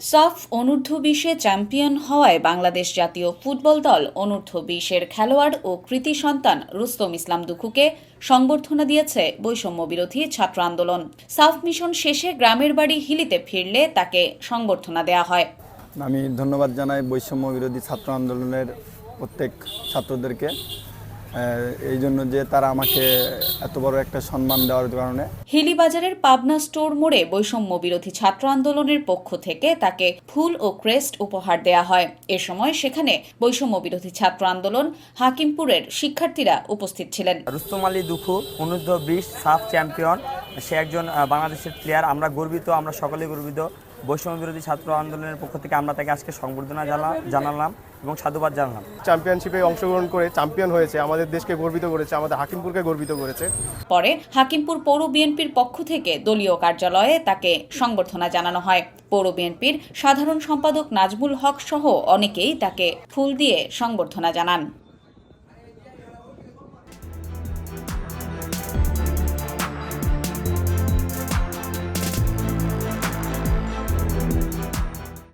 সাফ অনূর্ধ্ব বিশে চ্যাম্পিয়ন হওয়ায় বাংলাদেশ জাতীয় ফুটবল দল অনূর্ধ্ব বিশের খেলোয়াড় ও কৃতি সন্তান রুস্তম ইসলাম দুখুকে সংবর্ধনা দিয়েছে বৈষম্য বিরোধী ছাত্র আন্দোলন। সাফ মিশন শেষে গ্রামের বাড়ি হিলিতে ফিরলে তাকে সংবর্ধনা দেওয়া হয়। আমি ধন্যবাদ জানাই বৈষম্য বিরোধী ছাত্র আন্দোলনের প্রত্যেক ছাত্রদেরকে। এই জন্য যে তারা আমাকে এত বড় একটা সম্মান দেওয়ার কারণে। হিলিবাজারের পাবনা স্টোর মোড়ে বৈষম্য বিরোধী ছাত্র আন্দোলনের পক্ষ থেকে তাকে ফুল ও ক্রেস্ট উপহার দেয়া হয়। এ সময় সেখানে বৈষম্য বিরোধী ছাত্র আন্দোলন হাকিমপুরের শিক্ষার্থীরা উপস্থিত ছিলেন। রুস্তম আলী দুখু অনুদ্ধ বিশ সাফ চ্যাম্পিয়ন। সে একজন বাংলাদেশের প্লেয়ার আমরা গর্বিত আমরা সকলে গর্বিত। বৈষম্য বিরোধী ছাত্র আন্দোলনের পক্ষ থেকে আমরা তাকে আজকে সংবর্ধনা জানা- জানালাম এবং সাধুবাদ জানালাম। চ্যাম্পিয়নশিপে অংশগ্রহণ করে চ্যাম্পিয়ন হয়েছে আমাদের দেশকে গর্বিত করেছে আমাদের হাকিমপুরকে গর্বিত করেছে। পরে হাকিমপুর পৌর বিএনপির পক্ষ থেকে দলীয় কার্যালয়ে তাকে সংবর্ধনা জানানো হয়। পৌর বিএনপির সাধারণ সম্পাদক নাজমুল হক সহ অনেকেই তাকে ফুল দিয়ে সংবর্ধনা জানান।